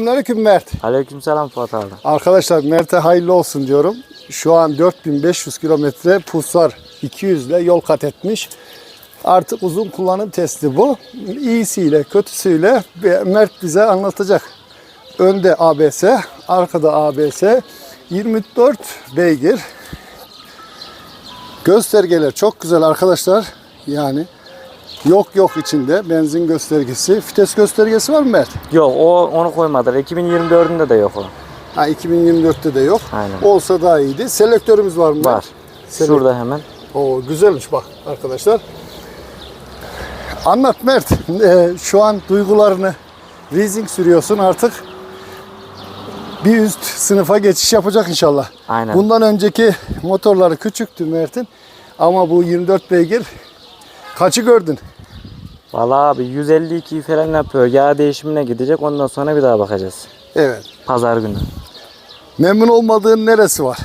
Selamünaleyküm Mert. Aleykümselam Fuat abi. Arkadaşlar Mert'e hayırlı olsun diyorum. Şu an 4500 kilometre Pulsar 200 ile yol kat etmiş. Artık uzun kullanım testi bu. İyisiyle kötüsüyle Mert bize anlatacak. Önde ABS, arkada ABS, 24 beygir. Göstergeler çok güzel arkadaşlar. Yani yok yok içinde benzin göstergesi. Vites göstergesi var mı Mert? Yok o onu koymadılar. 2024'ünde de yok o. Ha 2024'te de yok. Aynen. Olsa daha iyiydi. Selektörümüz var mı? Var. Selektör. Şurada hemen. Oo güzelmiş bak arkadaşlar. Anlat Mert. Ee, şu an duygularını leasing sürüyorsun artık. Bir üst sınıfa geçiş yapacak inşallah. Aynen. Bundan önceki motorları küçüktü Mert'in. Ama bu 24 beygir kaçı gördün? Vallahi abi 152 falan yapıyor. Yağ değişimine gidecek. Ondan sonra bir daha bakacağız. Evet. Pazar günü. Memnun olmadığın neresi var?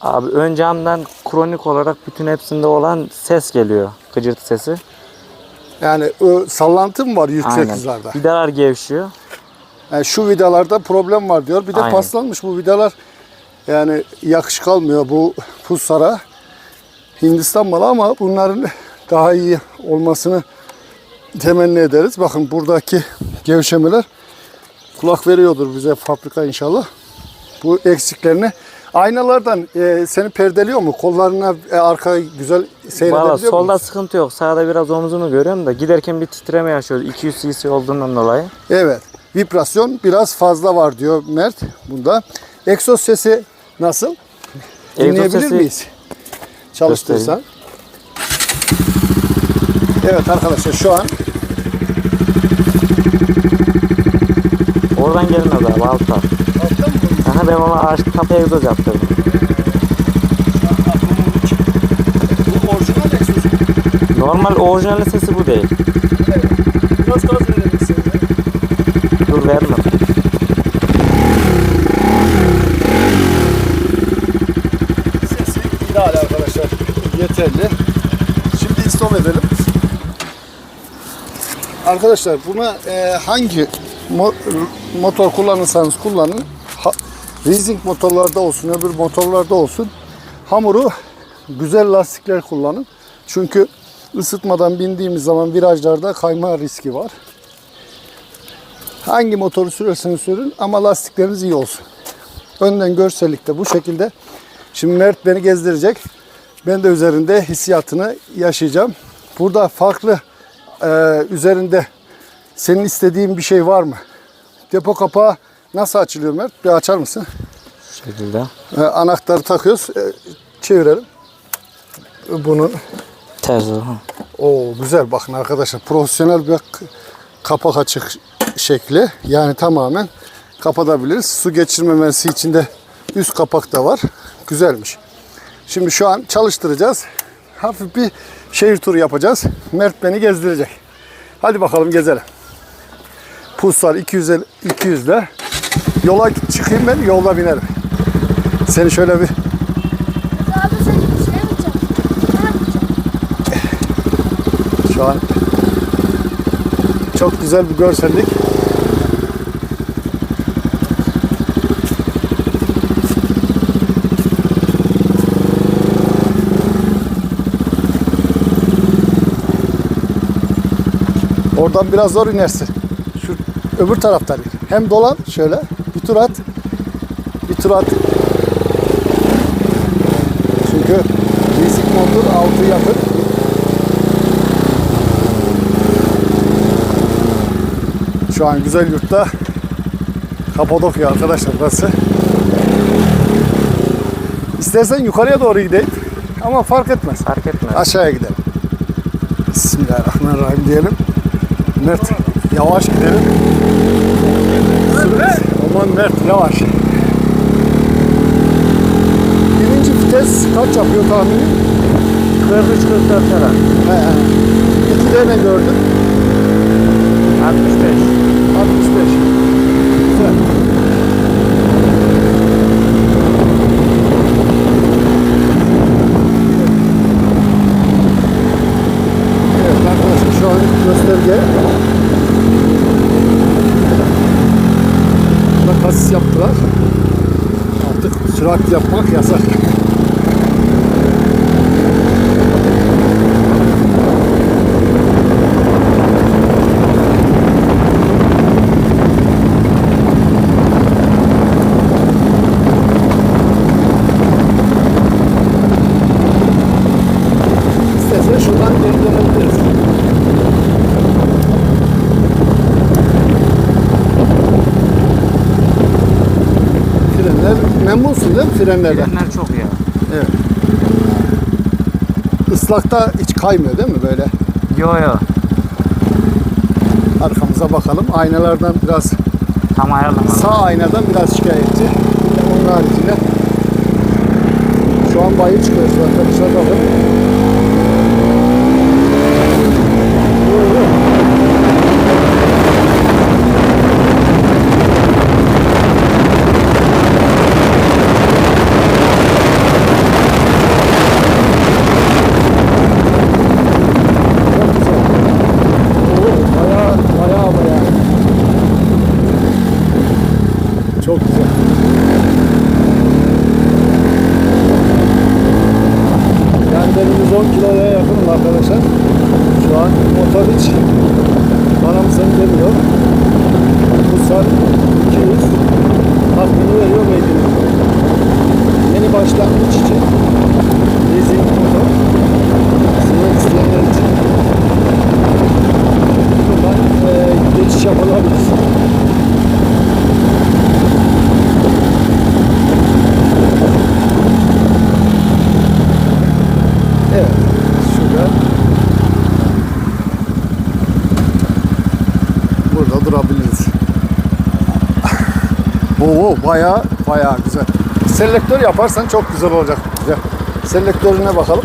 Abi ön camdan kronik olarak bütün hepsinde olan ses geliyor. Gıcırtı sesi. Yani o sallantı mı var yüksek Aynen. hızlarda? Vidalar gevşiyor. Yani şu vidalarda problem var diyor. Bir de Aynen. paslanmış bu vidalar. Yani yakışık almıyor bu Pulsar'a. Hindistan malı ama bunların daha iyi olmasını temenni ederiz. Bakın buradaki gevşemeler kulak veriyordur bize fabrika inşallah. Bu eksiklerini aynalardan e, seni perdeliyor mu? Kollarına e, arka güzel Valla seyredebiliyor solda musun? sıkıntı yok. Sağda biraz omzunu görüyorum da giderken bir titreme yaşıyoruz. 200 cc olduğundan dolayı. Evet. Vibrasyon biraz fazla var diyor Mert bunda. Egzoz sesi nasıl? Dinleyebilir sesi- miyiz? Çalıştırırsan. Evet arkadaşlar şu an Oradan gelmez abi altta. Aha ben ona ağaç kapı egzoz yaptırdım. Normal orijinal sesi bu değil. Biraz gaz verelim size. Dur verme. Sesi ideal arkadaşlar. Yeterli. Şimdi stop edelim. Arkadaşlar buna e, hangi mo- motor kullanırsanız kullanın. Ha, leasing motorlarda olsun, öbür motorlarda olsun. Hamuru güzel lastikler kullanın. Çünkü ısıtmadan bindiğimiz zaman virajlarda kayma riski var. Hangi motoru sürüyorsanız sürün ama lastikleriniz iyi olsun. Önden görsellikte bu şekilde. Şimdi Mert beni gezdirecek. Ben de üzerinde hissiyatını yaşayacağım. Burada farklı e, üzerinde senin istediğin bir şey var mı? Depo kapağı nasıl açılıyor Mert? Bir açar mısın? Şu şekilde. E, anahtarı takıyoruz. E, çevirelim. Bunu Ters o. ha. o güzel bakın arkadaşlar. Profesyonel bir kapak açık şekli. Yani tamamen kapatabiliriz. Su geçirmemesi için de üst kapak da var. Güzelmiş. Şimdi şu an çalıştıracağız. Hafif bir şehir turu yapacağız. Mert beni gezdirecek. Hadi bakalım gezelim. Pulsar 200 200 ile yola çıkayım ben yolda binerim. Seni şöyle bir? Şu an çok güzel bir görsellik. Oradan biraz zor inersin. Şu öbür taraftan in. Hem dolan şöyle bir tur at. Bir tur at. Çünkü risk motor altı yapıp Şu an güzel yurtta Kapadokya arkadaşlar burası. İstersen yukarıya doğru gidelim. Ama fark etmez. Fark etmez. Aşağıya gidelim. Bismillahirrahmanirrahim diyelim. Mert yavaş gidelim. Sürüz. Aman Mert yavaş. Birinci vites kaç yapıyor tahmini? 43-44 falan. He, he. İkide ne gördün? 65. 65. Güzel. Evet arkadaşlar şu an gösterge kasis yaptılar. Artık sürat yapmak yasak. İstersen şuradan geri dönebiliriz. Frenler memnunsun değil mi frenlerden? Frenler çok iyi. Evet. Islakta hiç kaymıyor değil mi böyle? Yo yo. Arkamıza bakalım. Aynalardan biraz Tam ayarlamadım. sağ aynadan biraz şikayetçi. Onun haricinde şu an bayır çıkıyoruz arkadaşlar bakın. Çok güzel. Oo, bayağı bayağı bayağı. Çok güzel. Yani benim 110 kiloya yakınım arkadaşlar. Şu an motor mısın demiyor. Bu saat 200 hakkını veriyor beygir. Yeni başlangıç için leasing motor. Sınır isteyenler için. Buradan e, geçiş yapılabilir. Evet. Şurada. Burada durabiliriz. Oo bayağı bayağı güzel. Selektör yaparsan çok güzel olacak. Güzel. Selektörüne bakalım.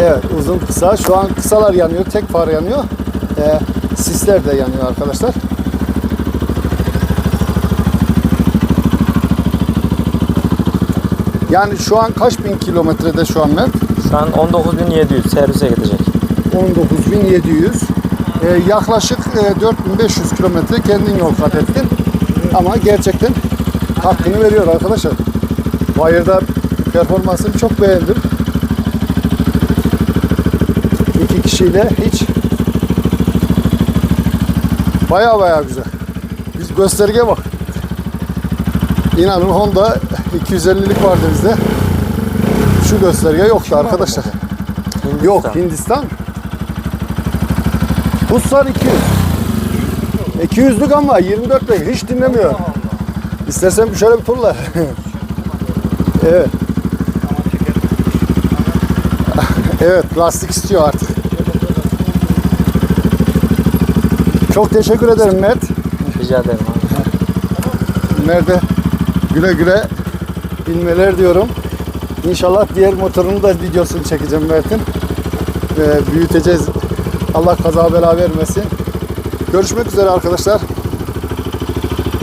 Evet uzun kısa. Şu an kısalar yanıyor. Tek far yanıyor. Ee, sisler de yanıyor arkadaşlar. Yani şu an kaç bin kilometrede şu an Mert? Şu an 19.700 servise gidecek. 19.700. Ee, yaklaşık e, 4500 kilometre kendin yol kat ettin. Ama gerçekten hakkını veriyor arkadaşlar. Bayırda performansını çok beğendim. İki kişiyle hiç baya baya güzel. Biz gösterge bak. İnanın Honda 250'lik vardı bizde. Şu gösterge yoktu arkadaşlar. Yok Hindistan. Hindistan. Hussar 200. 200'lük ama 24 beygir hiç dinlemiyor. İstersen bir şöyle bir turla. evet. evet lastik istiyor artık. Çok teşekkür ederim Mert. Rica ederim abi. Mert'e güle güle binmeler diyorum. İnşallah diğer motorunu da videosunu çekeceğim Mert'in. Ee, büyüteceğiz. Allah kaza bela vermesin. Görüşmek üzere arkadaşlar.